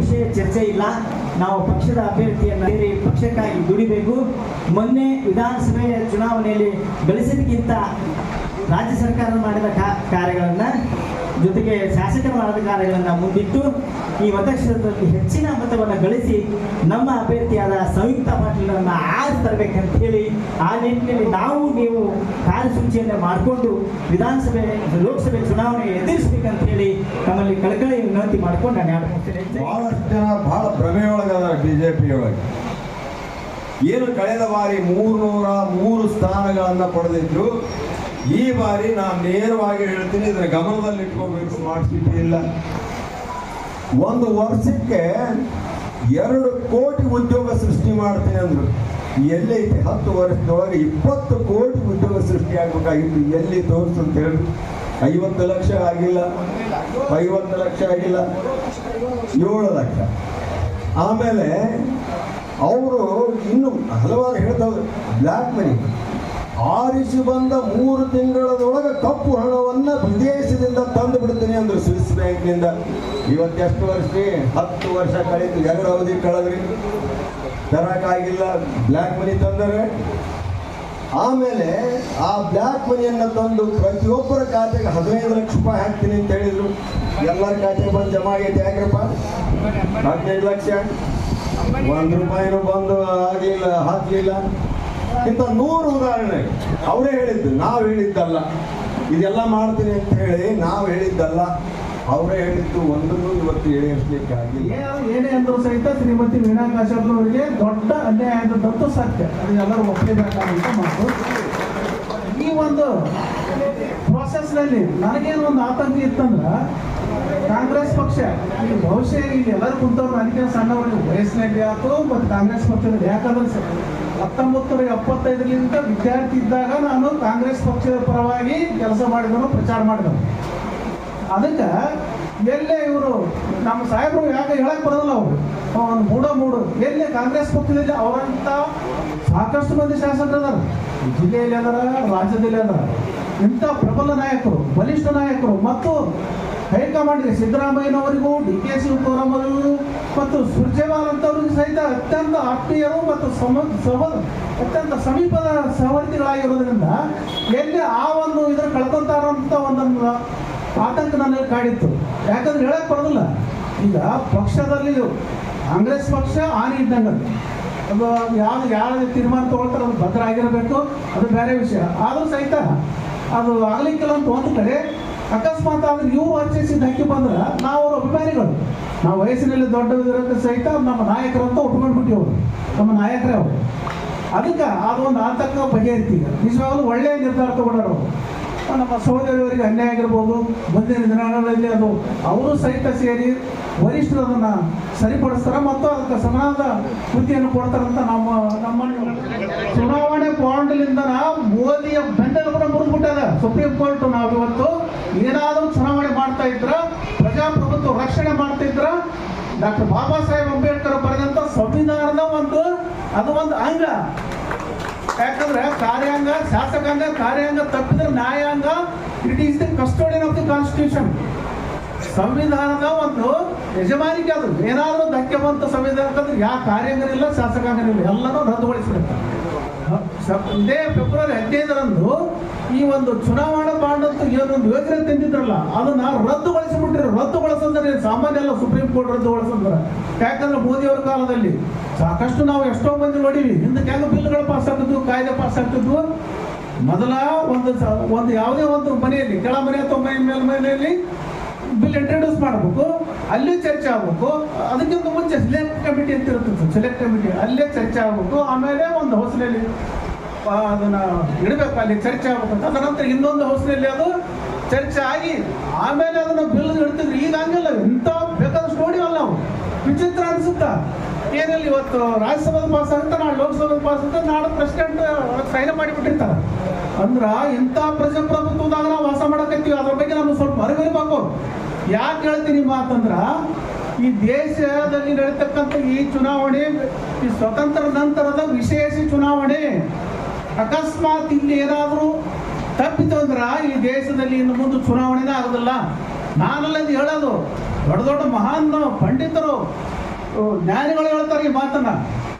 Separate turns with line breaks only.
ವಿಷಯ ಚರ್ಚೆ ಇಲ್ಲ. ನಾವು ಪಕ್ಷದ ಅಭ್ಯರ್ಥಿಯನ್ನು ಸೇರಿ ಪಕ್ಷಕ್ಕಾಗಿ ದುಡಿಬೇಕು. ಮೊನ್ನೆ ವಿಧಾನಸಭೆಯ ಚುನಾವಣೆಯಲ್ಲಿ ಗಳಿಸಿದಕ್ಕಿಂತ ರಾಜ್ಯ ಸರ್ಕಾರ ಮಾಡಿದ ಕಾರ್ಯಗಳನ್ನು ಜೊತೆಗೆ ಶಾಸಕರು ಮಾಡಿದ ಕಾರ್ಯಗಳನ್ನು ಮುಂದಿಟ್ಟು ಈ ಮತಕ್ಷೇತ್ರದಲ್ಲಿ ಹೆಚ್ಚಿನ ಮತವನ್ನು ಗಳಿಸಿ ನಮ್ಮ ಅಭ್ಯರ್ಥಿಯಾದ ಸಂಯುಕ್ತ ಪಾಟೀಲರನ್ನು ತರಬೇಕಂತ ಹೇಳಿ ಆ ನಿಟ್ಟಿನಲ್ಲಿ ನಾವು ನೀವು ಕಾರ್ಯಸೂಚಿಯನ್ನು ಮಾಡಿಕೊಂಡು ವಿಧಾನಸಭೆ, ಲೋಕಸಭೆ ಚುನಾವಣೆ ಎದುರಿಸಬೇಕಂತ ಹೇಳಿ ನಮ್ಮಲ್ಲಿ ಕಳಕಳಿ ವಿನಂತಿ ಮಾಡ್ಕೊಂಡು ನಾನು ಯಾರು.
ಬಹಳಷ್ಟು ಜನ ಬಹಳ ಭ್ರಮೆ ಒಳಗದ ಬಿಜೆಪಿ ಒಳಗೆ ಏನು ಕಳೆದ ಬಾರಿ ಮೂರ್ನೂರ ಮೂರು ಸ್ಥಾನಗಳನ್ನು ಪಡೆದಿದ್ರು, ಈ ಬಾರಿ ನಾನು ನೇರವಾಗಿ ಹೇಳ್ತೀನಿ, ಇದರ ಗಮನದಲ್ಲಿ ಇಟ್ಕೋಬೇಕು ಸ್ಮಾರ್ಟ್ ಸಿಟಿ ಇಲ್ಲ ಒಂದು ವರ್ಷಕ್ಕೆ ಎರಡು ಕೋಟಿ ಉದ್ಯೋಗ ಮಾಡ್ತೀನಿ ಅಂದ್ರು. ಎಲ್ಲೈತೆ ಹತ್ತು ವರ್ಷದೊಳಗೆ ಇಪ್ಪತ್ತು ಕೋಟಿ ಉದ್ಯೋಗ ಸೃಷ್ಟಿಯಾಗಬೇಕಾಗಿತ್ತು ಎಲ್ಲಿ ತೋರಿಸು ಅಂತ ಹೇಳಿ. ಐವತ್ತು ಲಕ್ಷ ಆಗಿಲ್ಲ. ಐವತ್ತು ಲಕ್ಷ ಆಗಿಲ್ಲ. ಏಳು ಲಕ್ಷ. ಆಮೇಲೆ ಅವರು ಇನ್ನು ಹಲವಾರು ಹೇಳ್ತಾವ್ರು ಬ್ಲ್ಯಾಕ್ ಮನಿ. ಆರಿಸಿ ಬಂದ ಮೂರು ತಿಂಗಳದೊಳಗೆ ಕಪ್ಪು ಹಣವನ್ನು ವಿದೇಶದಿಂದ ತಂದು ಬಿಡ್ತೀನಿ ಅಂದ್ರು. ಸ್ವಿಸ್ ಬ್ಯಾಂಕ್ನಿಂದ. ಇವತ್ತೆಷ್ಟು ವರ್ಷ, ಹತ್ತು ವರ್ಷ ಕಳೀತು ಎರಡು ಅವಧಿ ಕಳೆದ್ರಿ. ತರಕ್ಕಾಗಿಲ್ಲ ಬ್ಲ್ಯಾಕ್ ಮನಿ ತಂದರೆ? ಆಮೇಲೆ ಆ ಬ್ಲ್ಯಾಕ್ ಮನಿಯನ್ನು ತಂದು ಪ್ರತಿಯೊಬ್ಬರ ಖಾತೆಗೆ ಹದಿನೈದು ಲಕ್ಷ ರೂಪಾಯಿ ಹಾಕ್ತೀನಿ ಅಂತ ಹೇಳಿದರು. ಎಲ್ಲರ ಖಾತೆಗೆ ಬಂದು ಜಮಾ ಆಗೈತೆ, ಯಾಕ್ರಪ್ಪ? ಹದಿನೈದು ಲಕ್ಷ? ಒಂದು ರೂಪಾಯಿನೂ ಬಂದು ಆಗಲಿಲ್ಲ, ಹಾಕಲಿಲ್ಲ. ಇಂಥ ನೂರು ಉದಾಹರಣೆ. ಅವರೇ ಹೇಳಿದ್ದು, ನಾವು ಹೇಳಿದ್ದಲ್ಲ. ಇದೆಲ್ಲ ಮಾಡ್ತೀನಿ ಅಂತ ಹೇಳಿ ನಾವು ಹೇಳಿದ್ದಲ್ಲ. ಅವರೇ ಹೇಳಿದ್ದು ಒಂದನ್ನು ಇವತ್ತು ಹೇಳಿಸ್ಲಿಕ್ಕೆ ಆಗಿಲ್ಲ
ಏನೇ ಅಂದ್ರೂ ಸಹಿತ ಶ್ರೀಮತಿ ವೀಣಾ ಕಾಶ್ಯಪ್ನವರಿಗೆ ದೊಡ್ಡ ಅನ್ಯಾಯ ಅಂತದ್ದು ಸತ್ಯ. ಅದು ಎಲ್ಲರೂ ಒಪ್ಪಲೇಬೇಕಾದಂತ ಮಾತು. ಈ ಒಂದು ಪ್ರೋಸೆಸ್ನಲ್ಲಿ ನನಗೇನು ಒಂದು ಆತಂಕ ಇತ್ತಂದ್ರೆ ಕಾಂಗ್ರೆಸ್ ಪಕ್ಷ, ಈ ಬಹುಶಃ ಇಲ್ಲಿ ಎಲ್ಲರೂ ಕುಂತವ್ರು ನನಗೆ ಸಣ್ಣವರಿಗೆ ವಯಸ್ಸಿನಲ್ಲಿ ಆಯ್ತು, ಮತ್ತು ಕಾಂಗ್ರೆಸ್ ಪಕ್ಷದಲ್ಲಿ ಯಾಕಂದ್ರೆ ಹತ್ತೊಂಬತ್ತು ನೂರ ಎಪ್ಪತ್ತೈದರಿಂದ ವಿದ್ಯಾರ್ಥಿ ಇದ್ದಾಗ ನಾನು ಕಾಂಗ್ರೆಸ್ ಪಕ್ಷದ ಪರವಾಗಿ ಕೆಲಸ ಮಾಡಿದನು, ಪ್ರಚಾರ ಮಾಡಿದನು. ಅದಕ್ಕೆ ಎಲ್ಲೇ ಇವರು, ನಮ್ಮ ಸಾಹೇಬರು ಯಾಕೆ ಹೇಳಕ್ ಬರೋದಿಲ್ಲ ಅವರು? ಒಂದು ಮೂಡೋ ಮೂಡು. ಎಲ್ಲಿ ಕಾಂಗ್ರೆಸ್ ಪಕ್ಷದಲ್ಲಿ ಅವರಂತ ಸಾಕಷ್ಟು ಮಂದಿ ಶಾಸಕರು ಅದಾರ ಜಿಲ್ಲೆಯಲ್ಲಿ ಅದಾರ, ರಾಜ್ಯದಲ್ಲಿ ಅದಾರ. ಇಂಥ ಪ್ರಬಲ ನಾಯಕರು, ಬಲಿಷ್ಠ ನಾಯಕರು ಮತ್ತು ಹೈಕಮಾಂಡ್ಗೆ ಸಿದ್ದರಾಮಯ್ಯನವರಿಗೂ, ಡಿ ಕೆ ಶಿವಕುಮಾರ್ ಅವರಿಗೂ ಮತ್ತು ಸುರ್ಜೇವಾಲ್ ಅಂತವರಿಗೂ ಸಹಿತ ಅತ್ಯಂತ ಆತ್ಮೀಯರು ಮತ್ತು ಸಮ ಸಮ, ಅತ್ಯಂತ ಸಮೀಪದ ಸಹವರ್ತಿಗಳಾಗಿರೋದ್ರಿಂದ ಎಲ್ಲಿ ಆ ಒಂದು ಇದ್ರ ಕಳ್ಕೊಂತಾರಂತ ಒಂದನ್ನು ಆತಂಕ ನನಗೆ ಕಾಡಿತ್ತು. ಯಾಕಂದ್ರೆ ಹೇಳಕ್ ಬರೋದಿಲ್ಲ. ಈಗ ಪಕ್ಷದಲ್ಲಿ ಕಾಂಗ್ರೆಸ್ ಪಕ್ಷ ಆನೆ ಇದ್ದಂಗೆ ಅದು. ಯಾವ್ದು ಯಾವ ತೀರ್ಮಾನ ತಗೊಳ್ತಾರೆ ಅದು ಭದ್ರ ಆಗಿರಬೇಕು. ಅದು ಬೇರೆ ವಿಷಯ. ಆದರೂ ಸಹಿತ ಅದು ಆಗ್ಲಿಕ್ಕಿಲ್ಲ ಅಂತ ಒಂದು ಕಡೆ ಅಕಸ್ಮಾತ್ ಆದ್ರೆ ನೀವು ಅರ್ಚಿಸಿದ ಬಂದ್ರೆ ನಾವು ಅವ್ರ ಅಭಿಮಾನಿಗಳು. ನಾವು ವಯಸ್ಸಿನಲ್ಲಿ ದೊಡ್ಡವಿರೋಕ್ಕೆ ಸಹಿತ ನಮ್ಮ ನಾಯಕರಂತ ಒಟ್ಟು ಅವರು. ನಮ್ಮ ನಾಯಕರೇ ಅವರು. ಅದಕ್ಕೆ ಅದೊಂದು ಆತಂಕ ಬಗೆಹರಿತೀವಿ ನಿಜವಾಗ್ಲೂ ಒಳ್ಳೆಯ ನಿರ್ಧಾರ ತಗೊಂಡರು ನಮ್ಮ ಸಹೋದರಿಯವರಿಗೆ ಅನ್ಯಾಯ ಆಗಿರ್ಬೋದು ಮುಂದಿನ ದಿನಗಳಲ್ಲಿ ಅದು ಅವರು ಸಹಿತ ಸೇರಿ ವರಿಷ್ಠರು ಅದನ್ನು ಸರಿಪಡಿಸ್ತಾರೆ ಮತ್ತು ಅದಕ್ಕೆ ಸಮಾನದ ಬುದ್ಧಿಯನ್ನು ಕೊಡ್ತಾರಂತ ನಮ್ಮ ನಮ್ಮ ಚುನಾವಣೆ ಬಾಂಡ್ಲಿಂದ ಮೋದಿಯ ಬೆಂಡಲ್ ಕೂಡ ಮುರಿದ್ಬಿಟ್ಟದ. ಸುಪ್ರೀಂ ಕೋರ್ಟ್ ನಾವು ಇವತ್ತು ಏನಾದರೂ ಚುನಾವಣೆ ಮಾಡ್ತಾ ಇದ್ರ, ಪ್ರಜಾಪ್ರಭುತ್ವ ರಕ್ಷಣೆ ಮಾಡ್ತಾ ಇದ್ರ, ಡಾಕ್ಟರ್ ಬಾಬಾ ಸಾಹೇಬ್ ಅಂಬೇಡ್ಕರ್ ಬರೆದಂತ ಸಂವಿಧಾನದ ಒಂದು ಅದು ಒಂದು ಅಂಗ. ಯಾಕಂದ್ರೆ ಕಾರ್ಯಾಂಗ, ಶಾಸಕಾಂಗ, ಕಾರ್ಯಾಂಗ ತಪ್ಪಿದ್ರೆ ನ್ಯಾಯಾಂಗ it is the custodian of the constitution ಸಂವಿಧಾನದ ಒಂದು ಯಜಮಾನಿಕೆ ಅದು. ಏನಾದರೂ ಧಕ್ಕೆ ಬಂತ ಸಂವಿಧಾನ ಸಂವಿಧಾನಕ್ಕಂದ್ರೆ ಯಾವ ಕಾರ್ಯಾಂಗನಿಲ್ಲ, ಶಾಸಕಾಂಗನಿಲ್ಲ, ಎಲ್ಲನೂ ರದ್ದುಗೊಳಿಸಬೇಕು ಇದೇ ಫೆಬ್ರವರಿ ಹದಿನೈದರಂದು ಈ ಒಂದು ಚುನಾವಣಾ ಬಾಂಡ್ ಅಂತ ಏನೊಂದು ಯೋಜನೆ ತಂದಿದ್ರಲ್ಲ, ಅದನ್ನ ರದ್ದುಗೊಳಿಸಿಬಿಟ್ಟಿರು ರದ್ದುಗೊಳಿಸಂದ್ರೆ ಸಾಮಾನ್ಯ ಅಲ್ಲ ಸುಪ್ರೀಂ ಕೋರ್ಟ್ ರದ್ದುಗೊಳಿಸಂದ್ರೆ ಯಾಕಂದ್ರೆ ಮೋದಿ ಅವರ ಕಾಲದಲ್ಲಿ ಸಾಕಷ್ಟು ನಾವು ಎಷ್ಟೋ ಮಂದಿ ನೋಡೀವಿ. ಹಿಂದಕ್ಕೆ ಹೆಂಗ ಬಿಲ್ಗಳು ಪಾಸ್ ಆಗ್ತಿದ್ವು, ಕಾಯ್ದೆ ಪಾಸ್ ಆಗ್ತಿದ್ವು. ಮೊದಲ ಒಂದು ಒಂದು ಯಾವುದೇ ಒಂದು ಮನೆಯಲ್ಲಿ, ಕೆಳ ಮನೆ ಅಥವಾ ಮನೆ ಮೇಲೆ ಮನೆಯಲ್ಲಿ ಬಿಲ್ ಇಂಟ್ರೊಡ್ಯೂಸ್ ಮಾಡಬೇಕು. ಅಲ್ಲಿ ಚರ್ಚೆ ಆಗಬೇಕು. ಅದಕ್ಕಿಂತ ಮುಂಚೆ ಸೆಲೆಕ್ಟ್ ಕಮಿಟಿ ಅಂತ ಇರುತ್ತೆ ಸೆಲೆಕ್ಟ್ ಕಮಿಟಿ ಅಲ್ಲೇ ಚರ್ಚೆ ಆಗಬೇಕು. ಆಮೇಲೆ ಒಂದು ಹೌಸ್ನಲ್ಲಿ ಅದನ್ನ ಇಡಬೇಕು. ಅಲ್ಲಿ ಚರ್ಚೆ ಆಗಬೇಕು ಅಂತ. ತದನಂತರ ಇನ್ನೊಂದು ಹೌಸ್ನಲ್ಲಿ ಅದು ಚರ್ಚೆ ಆಮೇಲೆ ಅದನ್ನ ಬಿಲ್ ಇಡ್ತಿದ್ರು ಈಗ ಹಂಗಿಲ್ಲ ಎಂತ ಬೇಕಾದಷ್ಟು ನೋಡಿವಲ್ಲ ನಾವು ವಿಚಿತ್ರ ಅನ್ಸುತ್ತ. ಏನಿಲ್ಲ, ಇವತ್ತು ರಾಜ್ಯಸಭಾ ಪಾಸ್ ಆಗುತ್ತೆ, ನಾಳೆ ಲೋಕಸಭಾ ಪಾಸ್ ಆಗುತ್ತೆ, ನಾಳೆ ಪ್ರೆಸಿಡೆಂಟ್ ಸೈನ್ ಮಾಡಿಬಿಟ್ಟಿರ್ತಾರೆ. ಅಂದ್ರ ಇಂಥ ಪ್ರಜಾಪ್ರಭುತ್ವದಾಗ ನಾವು ವಾಸ ಮಾಡಕತ್ತೀವಿ. ಅದ್ರ ಬಗ್ಗೆ ನಮ್ಗೆ ಸ್ವಲ್ಪ ಅರಿವಿರ್ಬೇಕು. ಯಾಕೆ ಹೇಳ್ತೀನಿ ಮಾತಂದ್ರ, ಈ ದೇಶದಲ್ಲಿ ನಡೀತಕ್ಕಂಥ ಈ ಚುನಾವಣೆ, ಈ ಸ್ವತಂತ್ರ ನಂತರದ ವಿಶೇಷ ಚುನಾವಣೆ, ಅಕಸ್ಮಾತ್ ಇಲ್ಲಿ ಏನಾದರೂ ತಪ್ಪಿತು ಅಂದ್ರ ಈ ದೇಶದಲ್ಲಿ ಇನ್ನು ಮುಂದೆ ಚುನಾವಣೆನೇ ಆಗೋದಿಲ್ಲ. ನಾನಲ್ಲ ಇದು ಹೇಳೋದು. ದೊಡ್ಡ ದೊಡ್ಡ ಮಹಾನ್ ಪಂಡಿತರು ಜ್ಞಾನಿಗಳು ಹೇಳ್ತಾರೆ ಈ ಮಾತನ್ನ.